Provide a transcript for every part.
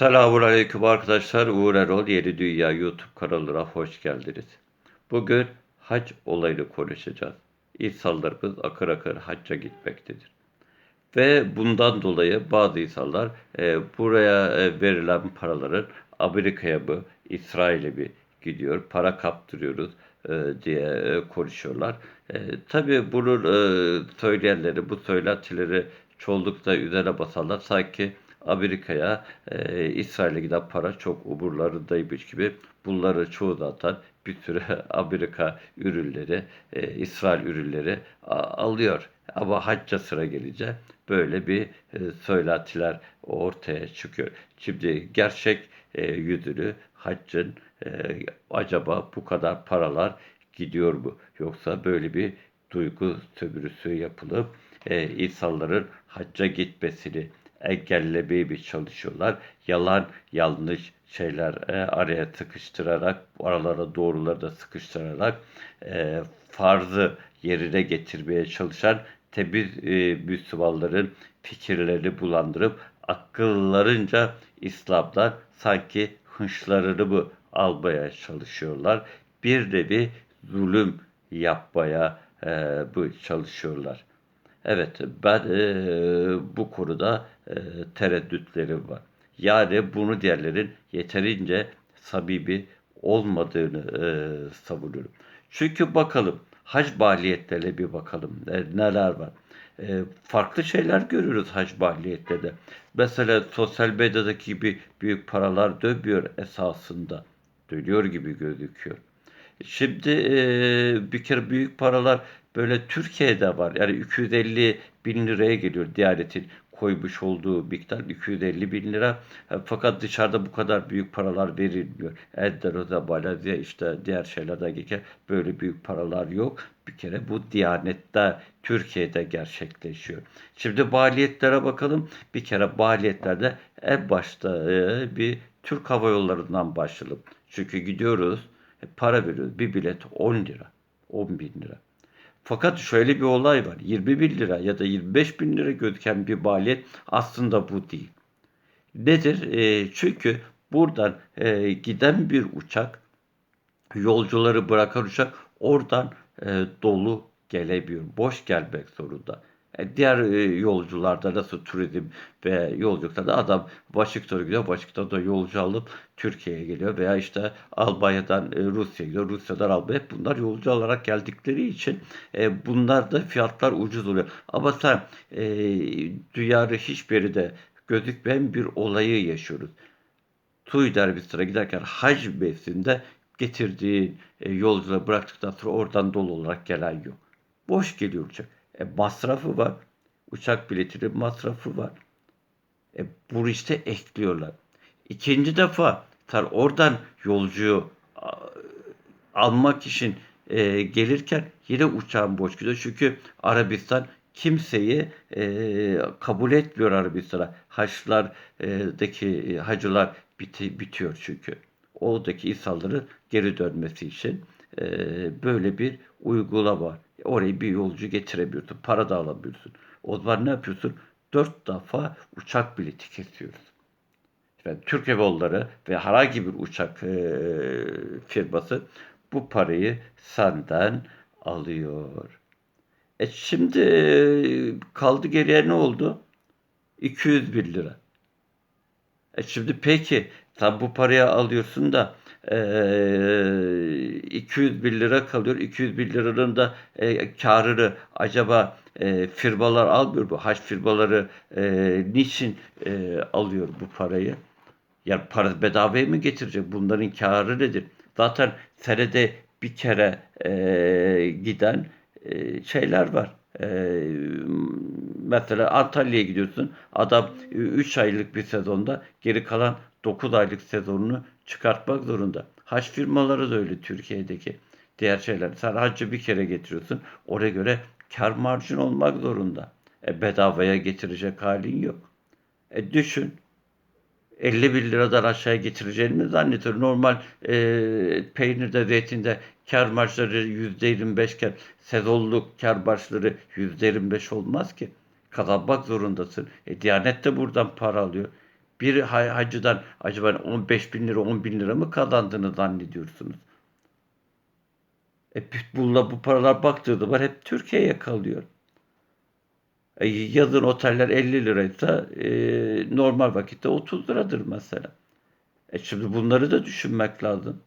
Selamun Aleyküm arkadaşlar. Uğur Erol Yeni Dünya YouTube kanalına hoş geldiniz. Bugün hac olayını konuşacağız. İnsanlarımız akır akır hacca gitmektedir. Ve bundan dolayı bazı insanlar e, buraya e, verilen paraların Amerika'ya mı, İsrail'e mi gidiyor, para kaptırıyoruz e, diye e, konuşuyorlar. E, tabii bunun e, söyleyenleri, bu söylentileri çoğunlukla üzerine basanlar sanki Amerika'ya, e, İsrail'e giden para çok umurlarındaymış gibi bunları çoğu zaten bir sürü Amerika ürünleri, e, İsrail ürünleri alıyor. Ama hacca sıra gelince böyle bir e, söylentiler ortaya çıkıyor. Şimdi gerçek e, yüzünü haccın e, acaba bu kadar paralar gidiyor mu? Yoksa böyle bir duygu sömürüsü yapılıp e, insanların hacca gitmesini engellemeye mi çalışıyorlar? Yalan, yanlış şeyler e, araya sıkıştırarak, aralara doğruları da sıkıştırarak e, farzı yerine getirmeye çalışan temiz e, Müslümanların fikirlerini bulandırıp akıllarınca İslam'dan sanki hınçlarını mı almaya çalışıyorlar? Bir nevi zulüm yapmaya e, bu çalışıyorlar. Evet, ben e, bu konuda e, tereddütlerim var. Yani bunu diğerlerin yeterince samimi olmadığını e, savunuyorum. Çünkü bakalım hac maliyetlerine bir bakalım e, neler var. E, farklı şeyler görüyoruz hac maliyetlerinde. Mesela sosyal medyadaki gibi büyük paralar dönmüyor esasında. Dönüyor gibi gözüküyor. Şimdi e, bir kere büyük paralar böyle Türkiye'de var. Yani 250 bin liraya geliyor Diyanet'in koymuş olduğu miktar 250 bin lira. E, Fakat dışarıda bu kadar büyük paralar verilmiyor. Endonezya'da, Malezya işte diğer şeylerde geçer. Böyle büyük paralar yok. Bir kere bu Diyanet'te Türkiye'de gerçekleşiyor. Şimdi maliyetlere bakalım. Bir kere maliyetlerde en başta bir Türk Hava Yolları'ndan başlayalım. Çünkü gidiyoruz para veriyoruz. Bir bilet 10 lira, 10 bin lira. Fakat şöyle bir olay var. 20 bin lira ya da 25 bin lira gözüken bir maliyet aslında bu değil. Nedir? E, çünkü buradan e, giden bir uçak, yolcuları bırakan uçak oradan e, dolu gelemiyor. Boş gelmek zorunda. E, diğer e, yolcularda nasıl turizm ve yolculuklarda adam Washington'a gidiyor. Washington'da yolcu alıp Türkiye'ye geliyor veya işte Almanya'dan e, Rusya'ya gidiyor. Rusya'dan Almanya. Bunlar yolcu olarak geldikleri için e, bunlar da fiyatlar ucuz oluyor. Ama sen dünyanın hiçbir yerinde gözükmeyen bir olayı yaşıyoruz. Suudi Arabistan'a giderken hac mevsiminde getirdiği yolcuları bıraktıktan sonra oradan dolu olarak gelen yok. Boş geliyor uçak. E, masrafı var. Uçak biletinin masrafı var. E, bunu işte ekliyorlar. İkinci defa tar oradan yolcuyu almak için e, gelirken yine uçağın boş gidiyor. Çünkü Arabistan kimseyi e, kabul etmiyor Arabistan'a. Haçlardaki hacılar biti, bitiyor çünkü. Oradaki insanların geri dönmesi için e, böyle bir uygulama var. Oraya bir yolcu getiremiyorsun. Para da alamıyorsun. O zaman ne yapıyorsun? Dört defa uçak bileti kesiyoruz. Yani Türk Hava Yolları ve herhangi bir uçak e, firması bu parayı senden alıyor. E şimdi kaldı geriye ne oldu? 200 bin lira. E şimdi peki sen bu parayı alıyorsun da e, 200 bin lira kalıyor. 200 bin liranın da e, karını acaba e, firmalar almıyor mu? Haç firmaları e, niçin e, alıyor bu parayı? Yani para bedavaya mı getirecek? Bunların karı nedir? Zaten senede bir kere e, giden e, şeyler var. E, mesela Antalya'ya gidiyorsun. Adam 3 aylık bir sezonda geri kalan 9 aylık sezonunu çıkartmak zorunda. Haç firmaları da öyle Türkiye'deki diğer şeyler. Sen hacı bir kere getiriyorsun. Oraya göre kar marjın olmak zorunda. E, bedavaya getirecek halin yok. E, düşün. 50 bin liradan aşağıya getireceğini mi zannediyor? Normal e, peynirde, zeytinde kar marjları %25 iken sezonluk kar marjları %25 olmaz ki. Kazanmak zorundasın. E, Diyanet de buradan para alıyor. Bir ha- hacıdan acaba 15 bin lira 10 bin lira mı kazandığını zannediyorsunuz? E, bununla bu paralar baktığı zaman hep Türkiye'ye kalıyor. E, yazın oteller 50 liraysa e, normal vakitte 30 liradır mesela. E şimdi bunları da düşünmek lazım.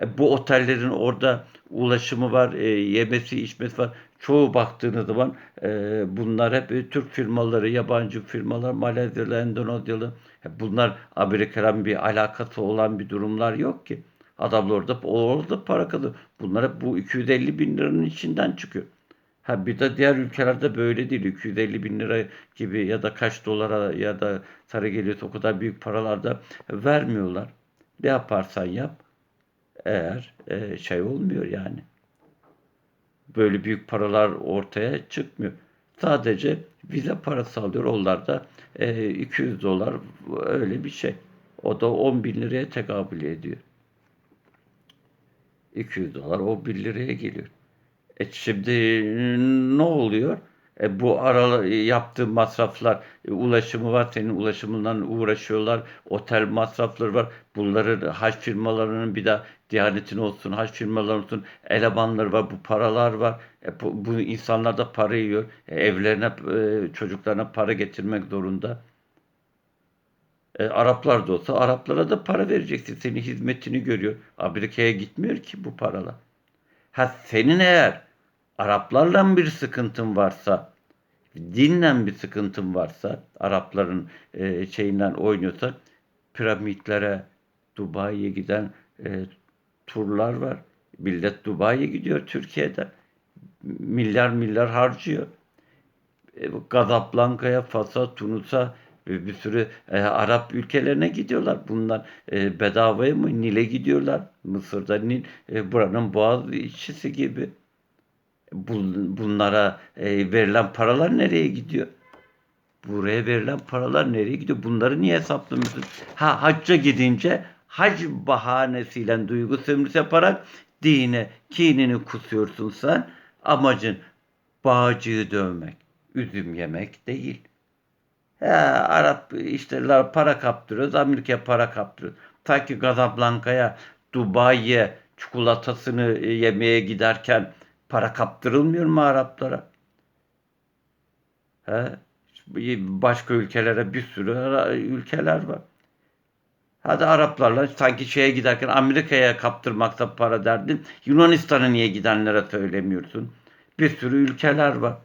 E, bu otellerin orada ulaşımı var, e, yemesi, içmesi var. Çoğu baktığınız zaman e, bunlar hep e, Türk firmaları, yabancı firmalar, Malezyalı, Endonezyalı. E, bunlar Amerika'dan bir alakası olan bir durumlar yok ki. Adamlar orada, orada para kazanıyor. Bunlar hep bu 250 bin liranın içinden çıkıyor. Ha bir de diğer ülkelerde böyle değil. 250 bin lira gibi ya da kaç dolara ya da sarı geliyorsa o kadar büyük paralarda vermiyorlar. Ne yaparsan yap eğer e, şey olmuyor yani. Böyle büyük paralar ortaya çıkmıyor. Sadece vize parası alıyor. Onlar da e, 200 dolar öyle bir şey. O da 10 bin liraya tekabül ediyor. 200 dolar o 1 liraya geliyor. E şimdi ne oluyor? E bu ara yaptığı masraflar, e, ulaşımı var, senin ulaşımından uğraşıyorlar, otel masrafları var. Bunların haç firmalarının bir de Diyanet'in olsun, haç firmaları olsun, elemanları var, bu paralar var. E bu, bu insanlar da para yiyor. E evlerine, e, çocuklarına para getirmek zorunda. E, Araplar da olsa Araplara da para vereceksin. Senin hizmetini görüyor. Amerika'ya gitmiyor ki bu paralar. Ha senin eğer Araplarla bir sıkıntın varsa, dinle bir sıkıntın varsa, Arapların e, şeyinden oynuyorsa, piramitlere, Dubai'ye giden e, turlar var. Millet Dubai'ye gidiyor Türkiye'de. Milyar milyar harcıyor. E, Casablanca'ya, Fas'a, Tunus'a bir, bir sürü e, Arap ülkelerine gidiyorlar. Bunlar e, bedavaya mı Nil'e gidiyorlar. Mısır'da Nil e, buranın boğaz içisi gibi. Bun, bunlara e, verilen paralar nereye gidiyor? Buraya verilen paralar nereye gidiyor? Bunları niye hesaplamıyorsun? Ha hacca gidince hac bahanesiyle duygu sömürüsü yaparak dine kinini kusuyorsun sen. Amacın bağcığı dövmek, üzüm yemek değil. He, Arap işlerler para kaptırıyoruz, Amerika'ya para kaptırıyoruz. Ta ki Casablanca'ya, Dubai'ye çikolatasını e, yemeye giderken para kaptırılmıyor mu Araplara? He? Başka ülkelere bir sürü ülkeler var. Hadi Araplarla sanki şeye giderken Amerika'ya kaptırmakta para derdin. Yunanistan'a niye gidenlere söylemiyorsun? Bir sürü ülkeler var.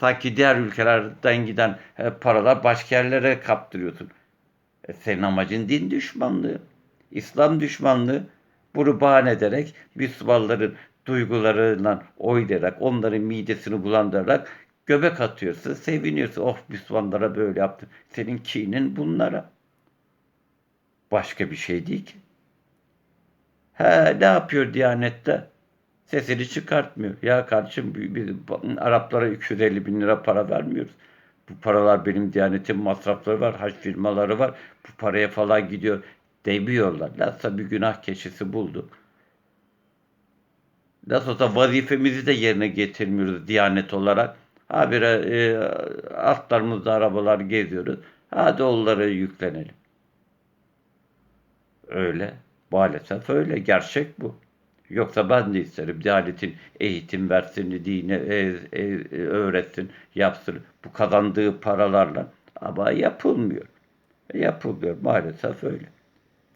Sanki diğer ülkelerden giden e, paralar başka yerlere kaptırıyorsun. E, senin amacın din düşmanlığı, İslam düşmanlığı. Bunu bahane ederek Müslümanların duygularından oynayarak, onların midesini bulandırarak göbek atıyorsun, seviniyorsun. Oh Müslümanlara böyle yaptın. Senin kinin bunlara. Başka bir şey değil ki. He ne yapıyor Diyanet'te? Sesini çıkartmıyor. Ya kardeşim biz Araplara 250 bin lira para vermiyoruz. Bu paralar benim Diyanet'in masrafları var, haç firmaları var. Bu paraya falan gidiyor demiyorlar. Nasıl bir günah keçisi buldu. Nasıl olsa vazifemizi de yerine getirmiyoruz Diyanet olarak. Habire e, altlarımızda arabalar geziyoruz. Hadi onlara yüklenelim. Öyle. Maalesef öyle. Gerçek bu. Yoksa ben de isterim. Diyanetin eğitim versin, dine e, e, öğretsin, yapsın. Bu kazandığı paralarla. Ama yapılmıyor. Yapılmıyor. Maalesef öyle.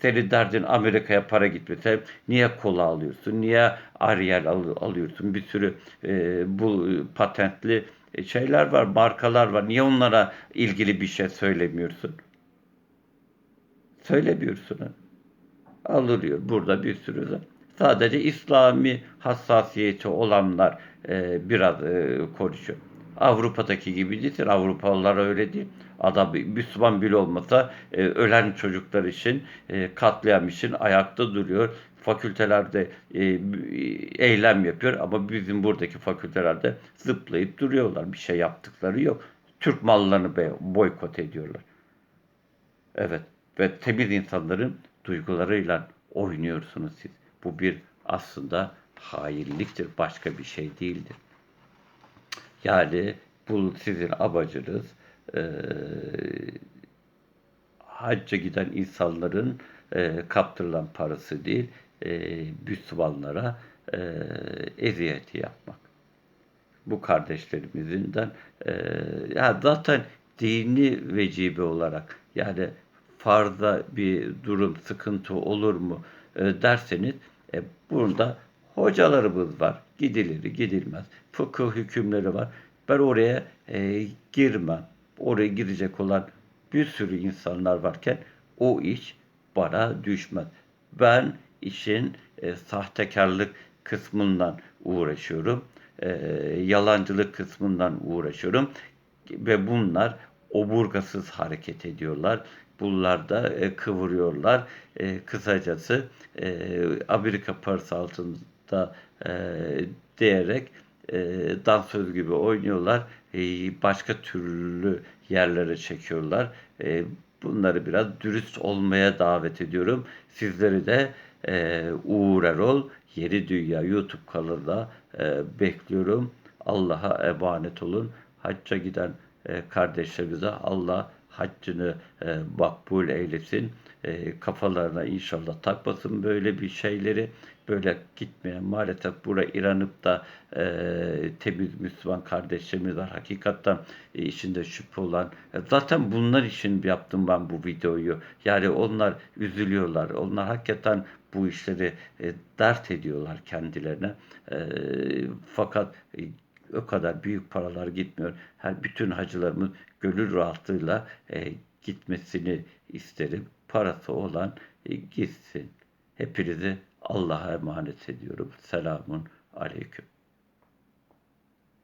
Senin derdin Amerika'ya para gitmese niye kola alıyorsun? Niye Ariel al, alıyorsun? Bir sürü e, bu patentli şeyler var, markalar var. Niye onlara ilgili bir şey söylemiyorsun? Söylemiyorsun. Alırıyor. Burada bir sürü de. Sadece İslami hassasiyeti olanlar e, biraz e, konuşuyor. Avrupa'daki gibi değil. Avrupalılar öyle değil. Adam Müslüman bile olmasa e, ölen çocuklar için, e, katliam için ayakta duruyor. Fakültelerde e, eylem yapıyor ama bizim buradaki fakültelerde zıplayıp duruyorlar. Bir şey yaptıkları yok. Türk mallarını boykot ediyorlar. Evet ve temiz insanların duygularıyla oynuyorsunuz siz. Bu bir aslında hainliktir. Başka bir şey değildir. Yani bu sizin amacınız e, hacca giden insanların e, kaptırılan parası değil, e, Müslümanlara e, eziyeti yapmak. Bu kardeşlerimizden e, ya zaten dini vecibe olarak yani farza bir durum, sıkıntı olur mu e, derseniz e, burada hocalarımız var. Gidilir, gidilmez. Fıkıh hükümleri var. Ben oraya e, girmem. Oraya girecek olan bir sürü insanlar varken o iş bana düşmez. Ben işin e, sahtekarlık kısmından uğraşıyorum. E, yalancılık kısmından uğraşıyorum. Ve bunlar oburgasız hareket ediyorlar. Bunlar da e, kıvırıyorlar. E, kısacası e, Amerika parası altında e, diyerek e, dansöz gibi oynuyorlar. E, başka türlü yerlere çekiyorlar. E, bunları biraz dürüst olmaya davet ediyorum. Sizleri de e, Uğur Erol Yeri Dünya YouTube kanalında e, bekliyorum. Allah'a emanet olun. Hacca giden e, kardeşlerimize Allah haccını e, makbul eylesin. E, kafalarına inşallah takmasın böyle bir şeyleri. Böyle gitmeyen maalesef bura İran'ıp da e, temiz Müslüman kardeşlerimiz var. Hakikaten e, içinde şüphe olan. E, zaten bunlar için yaptım ben bu videoyu. Yani onlar üzülüyorlar. Onlar hakikaten bu işleri e, dert ediyorlar kendilerine. E, fakat e, o kadar büyük paralar gitmiyor. Her bütün hacılarımız gönül rahatlığıyla e, gitmesini isterim. Parası olan e, gitsin. Hepinizi Allah'a emanet ediyorum. Selamun aleyküm.